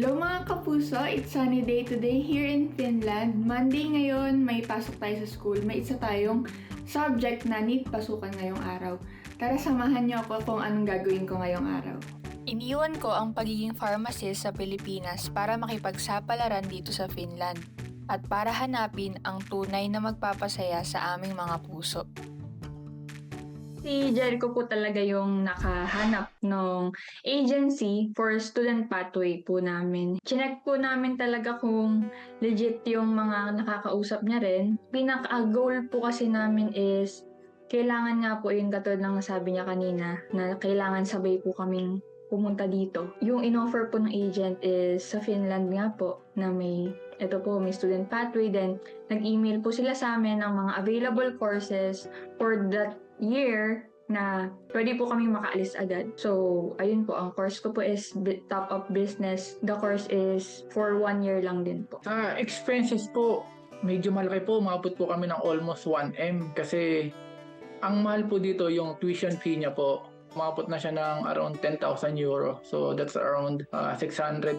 Hello mga kapuso, it's sunny day today here in Finland. Monday ngayon, may pasok tayo sa school. May isa tayong subject na need pasukan ngayong araw. Tara samahan niyo ako kung anong gagawin ko ngayong araw. Iniwan ko ang pagiging pharmacist sa Pilipinas para makipagsapalaran dito sa Finland at para hanapin ang tunay na magpapasaya sa aming mga puso. Si Jericho po talaga yung nakahanap ng agency for student pathway po namin. Chinek po namin talaga kung legit yung mga nakakausap niya rin. Pinaka-goal po kasi namin is kailangan nga po yung katulad ng sabi niya kanina na kailangan sabay po kaming pumunta dito. Yung in-offer po ng agent is sa Finland nga po na may ito po, may student pathway. Then, nag-email po sila sa amin ng mga available courses for that year na pwede po kami makaalis agad. So, ayun po, ang course ko po is top of business. The course is for one year lang din po. Sa expenses po, medyo malaki po. Umabot po kami ng almost 1M kasi ang mahal po dito yung tuition fee niya po. Umabot na siya ng around 10,000 euro. So that's around uh, 600,000.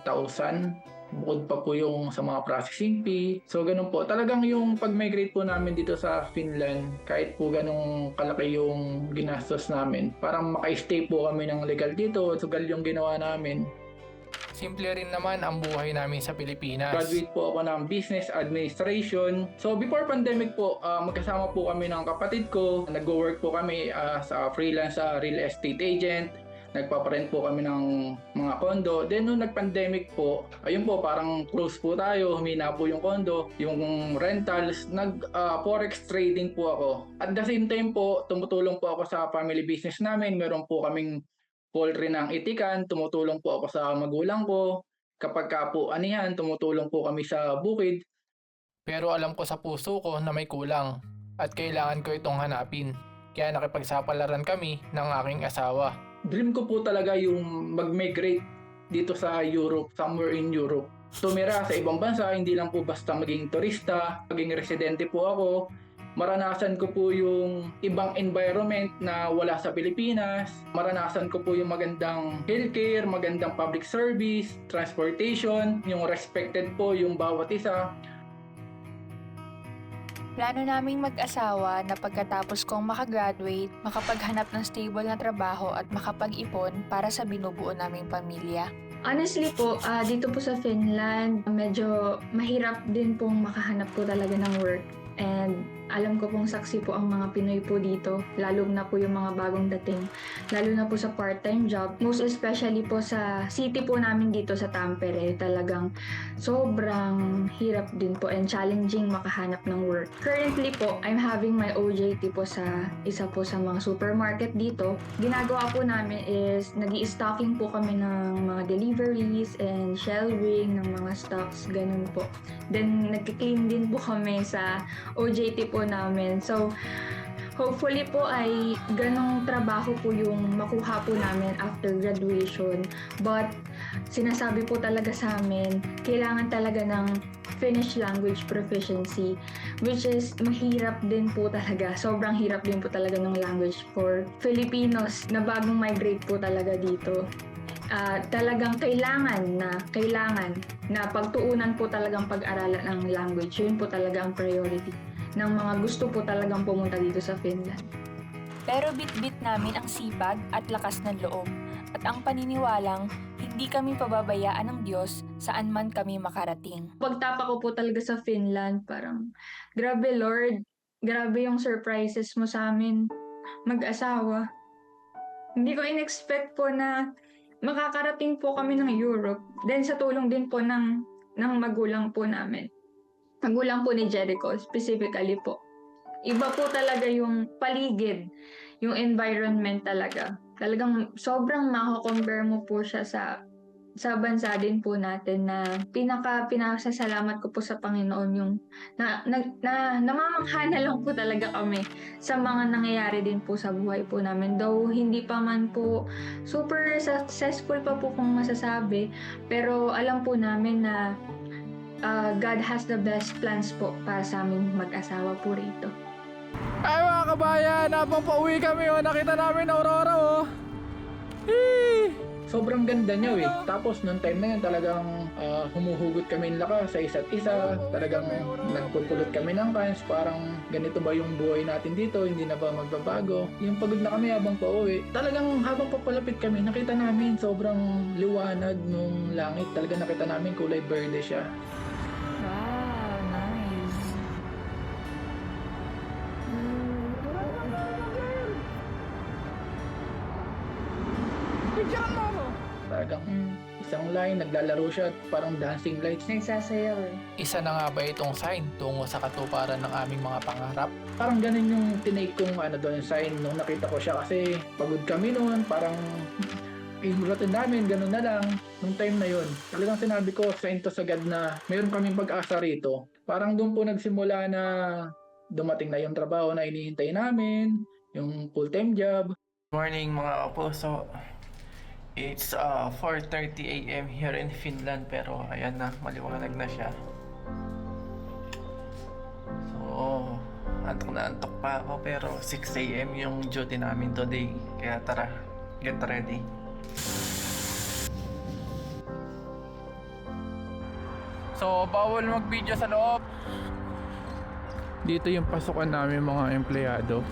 Bukod pa po yung sa mga processing fee. So ganun po. Talagang yung pag-migrate po namin dito sa Finland, kahit po ganun kalaki yung ginastos namin, parang maka-stay po kami ng legal dito. Sugal yung ginawa namin. Simple rin naman ang buhay namin sa Pilipinas. Graduate po ako ng Business Administration. So before pandemic po, ah, magkasama po kami ng kapatid ko. Nag-work po kami ah, sa freelance sa real estate agent. Nagpaparent po kami ng mga kondo. Then nung nag-pandemic po, ayun po parang close po tayo, humina po yung kondo, yung rentals, nag-forex trading po ako. At the same time po, tumutulong po ako sa family business namin. Meron po kaming poultry ng itikan, tumutulong po ako sa magulang ko. Kapag ka po anihan, tumutulong po kami sa bukid. Pero alam ko sa puso ko na may kulang at kailangan ko itong hanapin. Kaya nakipagsapalaran kami ng aking asawa. Dream ko po talaga yung mag-migrate dito sa Europe, somewhere in Europe. Tumira sa ibang bansa, hindi lang po basta maging turista, maging residente po ako. Maranasan ko po yung ibang environment na wala sa Pilipinas. Maranasan ko po yung magandang healthcare, magandang public service, transportation, yung respected po yung bawat isa. Plano naming mag-asawa na pagkatapos kong makagraduate, makapaghanap ng stable na trabaho at makapag-ipon para sa binubuo naming pamilya. Honestly po, ah, dito po sa Finland, medyo mahirap din pong makahanap po talaga ng work. And alam ko pong saksi po ang mga Pinoy po dito, lalo na po yung mga bagong dating, lalo na po sa part-time job. Most especially po sa city po namin dito sa Tampere, talagang sobrang hirap din po and challenging makahanap ng work. Currently po, I'm having my OJT po sa isa po sa mga supermarket dito. Ginagawa po namin is nag stocking po kami ng mga deliveries and shelving ng mga stocks, ganun po. Then, nagki-clean din po kami sa OJT po namin. So, hopefully po ay ganong trabaho po yung makuha po namin after graduation. But, sinasabi po talaga sa amin, kailangan talaga ng Finnish language proficiency which is mahirap din po talaga. Sobrang hirap din po talaga ng language for Filipinos na bagong migrate po talaga dito. Ah, talagang kailangan na kailangan na pagtuunan po talagang pag-aralan ng language. Yun po talaga ang priority ng mga gusto po talagang pumunta dito sa Finland. Pero bit-bit namin ang sipag at lakas ng loob at ang paniniwalang hindi kami pababayaan ng Diyos saan man kami makarating. Pagtapa ko po talaga sa Finland, parang grabe Lord, grabe yung surprises mo sa amin mag-asawa. Hindi ko in-expect po na makakarating po kami ng Europe. Then sa tulong din po ng, ng magulang po namin. Magulang po ni Jericho, specifically po. Iba po talaga yung paligid, yung environment talaga. Talagang sobrang mako-compare mo po siya sa sa bansa din po natin na pinaka pinasasalamat ko po sa Panginoon yung na, na, na namamangha na lang po talaga kami sa mga nangyayari din po sa buhay po namin. Though hindi pa man po super successful pa po kung masasabi, pero alam po namin na uh, God has the best plans po para sa aming mag-asawa po rito. Ay mga kabayan, napapauwi kami oh. Nakita namin Aurora oh. Hee! sobrang ganda niya eh. Tapos nung time na yun talagang ah, humuhugot kami ng lakas sa isa't isa. Talagang nagpupulot kami ng cans. Parang ganito ba yung buhay natin dito? Hindi na ba magbabago? Yung pagod na kami habang pauwi. Talagang habang papalapit kami, nakita namin sobrang liwanag nung langit. Talaga nakita namin kulay verde siya. Isang line, naglalaro siya at parang dancing lights. Nagsasayaw eh. Isa na nga ba itong sign tungo sa katuparan ng aming mga pangarap? Parang ganun yung tinake kong ano doon sign nung nakita ko siya kasi pagod kami noon, parang ihuratin namin, ganun na lang. Nung time na yun, talagang sinabi ko, sign to sa God na mayroon kaming pag-asa rito. Parang doon po nagsimula na dumating na yung trabaho na inihintay namin, yung full-time job. Morning mga kapuso. It's uh, 4.30 a.m. here in Finland pero ayan na, maliwanag na siya. So, antok na antok pa ako pero 6 a.m. yung duty namin today. Kaya tara, get ready. So, bawal mag-video sa loob. Dito yung pasukan namin mga empleyado.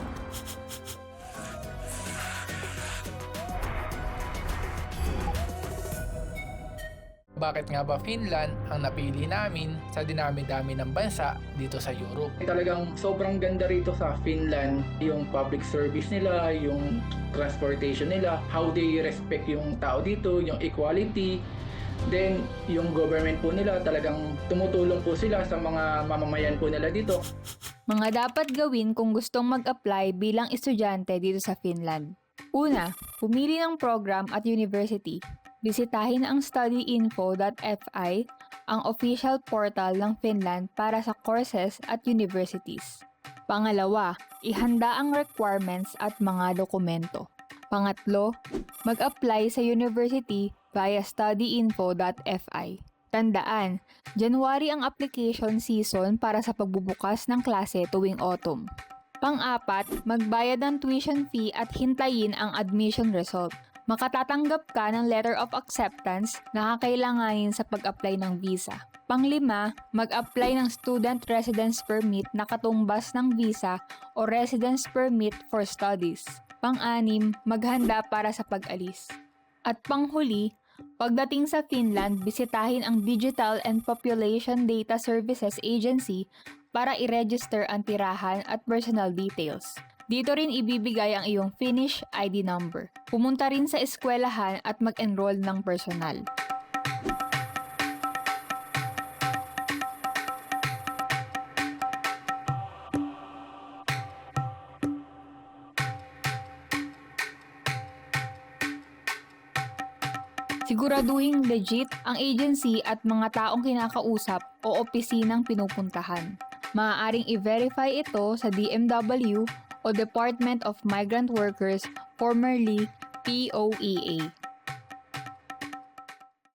Bakit nga ba Finland ang napili namin sa dinami-dami ng bansa dito sa Europe? Talagang sobrang ganda rito sa Finland, yung public service nila, yung transportation nila, how they respect yung tao dito, yung equality, Then, yung government po nila talagang tumutulong po sila sa mga mamamayan po nila dito. Mga dapat gawin kung gustong mag-apply bilang estudyante dito sa Finland. Una, pumili ng program at university. Bisitahin ang studyinfo.fi, ang official portal ng Finland para sa courses at universities. Pangalawa, ihanda ang requirements at mga dokumento. Pangatlo, mag-apply sa university via studyinfo.fi. Tandaan, January ang application season para sa pagbubukas ng klase tuwing autumn. Pang-apat, magbayad ng tuition fee at hintayin ang admission result. Makatatanggap ka ng letter of acceptance na kakailanganin sa pag-apply ng visa. Panglima, mag-apply ng student residence permit na katumbas ng visa o residence permit for studies. Pang-anim, maghanda para sa pag-alis. At panghuli, pagdating sa Finland, bisitahin ang Digital and Population Data Services Agency para i-register ang tirahan at personal details. Dito rin ibibigay ang iyong Finnish ID number. Pumunta rin sa eskwelahan at mag-enroll ng personal. Siguraduhin legit ang agency at mga taong kinakausap o opisinang pinupuntahan. Maaaring i-verify ito sa DMW o Department of Migrant Workers, formerly POEA.